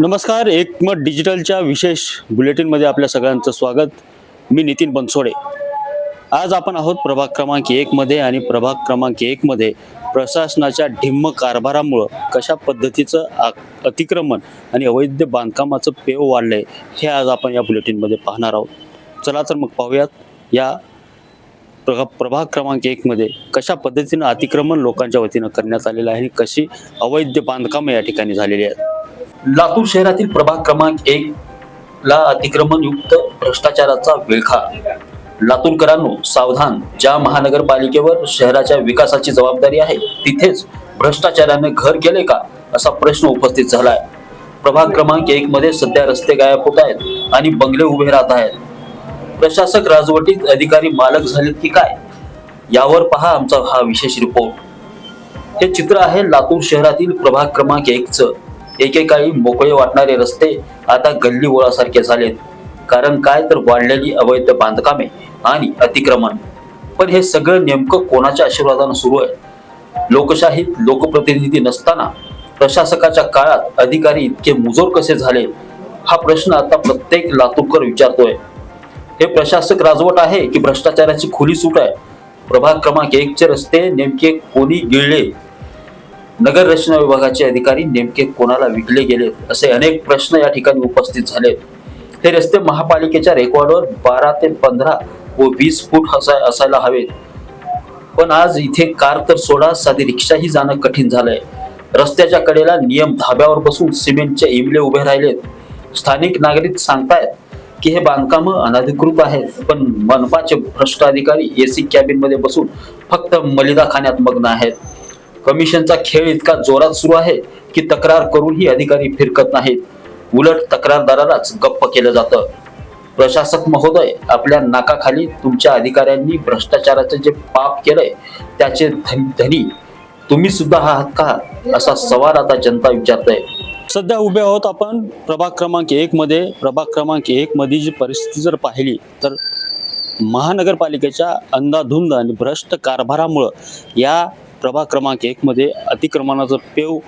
नमस्कार एकमत डिजिटलच्या विशेष बुलेटिनमध्ये आपल्या सगळ्यांचं स्वागत. मी नितीन बनसोडे. आज आपण आहोत प्रभाग क्रमांक एकमध्ये आणि प्रभाग क्रमांक एकमध्ये प्रशासनाच्या ढिम्म कारभारामुळं कशा पद्धतीचं आ अतिक्रमण आणि अवैध बांधकामाचं पेव वाढलंय हे आज आपण या बुलेटिनमध्ये पाहणार आहोत. चला तर मग पाहूयात या प्रभा प्रभाग क्रमांक एकमध्ये कशा पद्धतीनं अतिक्रमण लोकांच्या वतीनं करण्यात आलेलं आहे आणि कशी अवैध बांधकामं या ठिकाणी झालेली आहेत. लातूर शहरातील प्रभाग क्रमांक एक ला अतिक्रमण युक्त भ्रष्टाचाराचा विळखा. लातूरकरांनो सावधान. ज्या महानगरपालिकेवर शहराच्या विकासाची जबाबदारी आहे तिथेच भ्रष्टाचाराने घर केले का असा प्रश्न उपस्थित झालाय. प्रभाग क्रमांक एक मध्ये सध्या रस्ते गायब होत आहेत आणि बंगले उभे राहत आहेत. प्रशासक राजवटीत अधिकारी मालक झालेत की काय यावर पहा आमचा हा विशेष रिपोर्ट हे चित्र आहे लातूर शहरातील प्रभाग क्रमांक एकचं एकेकाळी मोकळे वाटणारे रस्ते आता गल्ली ओळासारखे झालेत. कारण काय तर वाढलेली अवैध बांधकामे आणि अतिक्रमण. पण हे सगळं नेमकं कोणाच्या आशीर्वादानं सुरू आहे? लोकशाहीत लोकप्रतिनिधी नसताना प्रशासकाच्या काळात अधिकारी इतके मुजोर कसे झाले? हा प्रश्न आता प्रत्येक लातूरकर विचारतोय. हे प्रशासक राजवट आहे की भ्रष्टाचाराची खुली सूट आहे? प्रभाग क्रमांक एकचे रस्ते नेमके कोणी गिळले? नगर रचना विभागाचे अधिकारी नेमके कोणाला विकले गेले असे अनेक प्रश्न या ठिकाणी उपस्थित झालेत हे रस्ते महापालिकेच्या रेकॉर्डवर बारा ते पंधरा व वीस फूट असाय असायला हवेत. पण आज इथे कार तर सोडा साधी रिक्षाही जाणं कठीण झालंय. रस्त्याच्या कडेला नियम धाब्यावर बसून सिमेंटचे इमले उभे राहिलेत. स्थानिक नागरिक सांगतायत की हे बांधकाम अनधिकृत आहेत पण मनपाचे भ्रष्ट अधिकारी एसी कॅबिनमध्ये बसून फक्त मलिदा खाण्यात मग्न आहेत. कमिशनचा खेळ इतका जोरात सुरू आहे की तक्रार करूनही अधिकारी फिरकत नाहीत. उलट तक्रारदारालाच गप्प केलं जातं. प्रशासक महोदय आपल्या नाकाखाली तुमच्या अधिकाऱ्यांनी भ्रष्टाचाराचं जे पाप केलंय त्याचे धनी तुम्ही सुद्धा आहात का असा सवाल आता जनता विचारतय. सध्या उभे आहोत आपण प्रभाग क्रमांक एक मध्ये. प्रभाग क्रमांक एक मध्ये जी परिस्थिती जर पाहिली तर महानगरपालिकेच्या अंधाधुंद आणि भ्रष्ट कारभारामुळं या प्रभाग क्रमांक एकमध्ये अतिक्रमणाचं पेव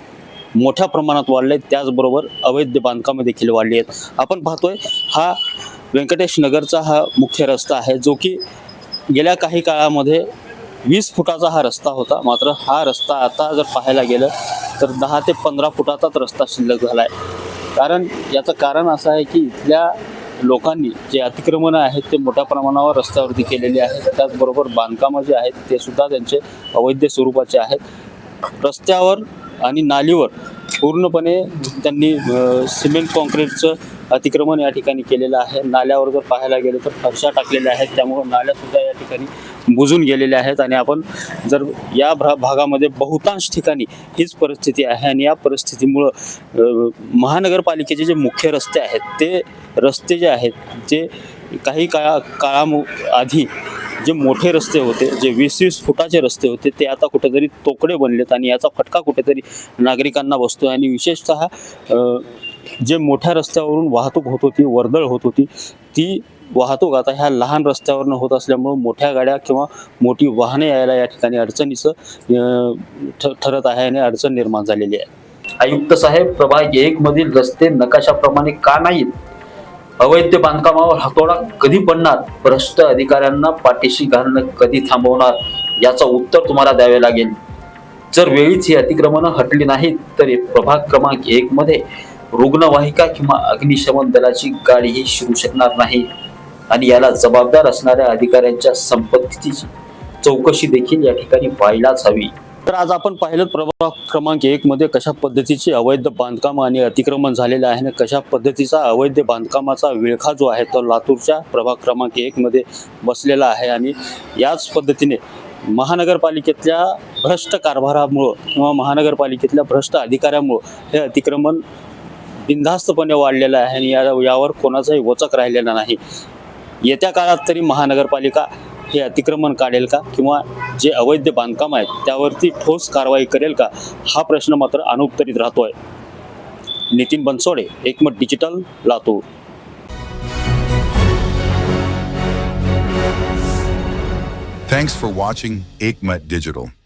मोठ्या प्रमाणात वाढले त्याचबरोबर अवैध बांधकामे देखील वाढली आहेत. आपण पाहतोय हा व्यंकटेश नगरचा हा मुख्य रस्ता आहे जो की गेल्या काही काळामध्ये वीस फुटाचा हा रस्ता होता. मात्र हा रस्ता आता जर पाहायला गेलं तर दहा ते पंधरा फुटाचाच रस्ता शिल्लक झाला आहे कारण याचं कारण असं आहे की इथल्या लोकांनी जे अतिक्रमणं आहेत ते मोठ्या प्रमाणावर रस्त्यावरती केलेली आहेत. त्याचबरोबर बांधकामं जे आहेत ते सुद्धा त्यांचे अवैध स्वरूपाचे आहेत. रस्त्यावर आणि नालीवर पूर्णपणे त्यांनी सिमेंट कॉन्क्रीटचं अतिक्रमण या ठिकाणी केलेलं आहे. नाल्यावर जर पाहायला गेलं तर फरशा टाकलेल्या आहेत. त्यामुळं नाल्यासुद्धा या ठिकाणी बुजून गेलेल्या आहेत. आणि आपण जर या भा भागामध्ये बहुतांश ठिकाणी हीच परिस्थिती आहे आणि या परिस्थितीमुळं महानगरपालिकेचे जे मुख्य रस्ते आहेत ते रस्ते जे आहेत जे काही काळा काळामु आधी जे मोठे रस्ते होते जे वीस वीस फुटाचे रस्ते होते ते आता कुठेतरी तोकडे बनलेत आणि याचा फटका कुठेतरी नागरिकांना बसतो आणि विशेषतः जे मोठ्या रस्त्यावरून वाहतूक होत होती वर्दळ होत होती ती वाहतूक आता ह्या लहान रस्त्यावरनं होत असल्यामुळं मोठ्या गाड्या किंवा मोठी वाहने यायला या ठिकाणी अडचणीचं ठ- ठरत आहे आणि अडचण निर्माण झालेली आहे. आयुक्त साहेब प्रभाग एक मधील रस्ते नकाशाप्रमाणे का नाहीत? अवैध बांधकामावर हातोडा कधी पडणार? भ्रष्ट अधिकाऱ्यांना पाठीशी घालणं कधी थांबवणार? याचं उत्तर तुम्हाला द्यावे लागेल. जर वेळीच ही अतिक्रमणं हटली नाहीत तर प्रभाग क्रमांक एक मध्ये रुग्णवाहिका किंवा अग्निशमन दलाची गाडीही शिरू शकणार नाही. आणि याला जबाबदार असणाऱ्या अधिकाऱ्यांच्या संपत्तीची चौकशी देखील या ठिकाणी व्हायलाच हवी. तर आज आपण पाहिलं प्रभाग क्रमांक एक मध्ये कशा पद्धतीची अवैध बांधकाम आणि अतिक्रमण झालेलं आहे आणि कशा पद्धतीचा अवैध बांधकामाचा विळखा जो आहे तो लातूरच्या प्रभाग क्रमांक एक मध्ये बसलेला आहे. आणि याच पद्धतीने महानगरपालिकेतल्या भ्रष्ट कारभारामुळं किंवा महानगरपालिकेतल्या भ्रष्ट अधिकाऱ्यामुळं हे अतिक्रमण बिनधास्तपणे वाढलेलं आहे आणि या यावर कोणाचाही वचक राहिलेला नाही. येत्या काळात तरी महानगरपालिका हे अतिक्रमण काढेल का? किंवा जे अवैध बांधकाम आहेत त्यावरती ठोस कारवाई करेल का? हा प्रश्न मात्र अनुत्तरित राहतोय. Nitin Bansode Ekmat digital Latur. Thanks for watching Aikmat Digital.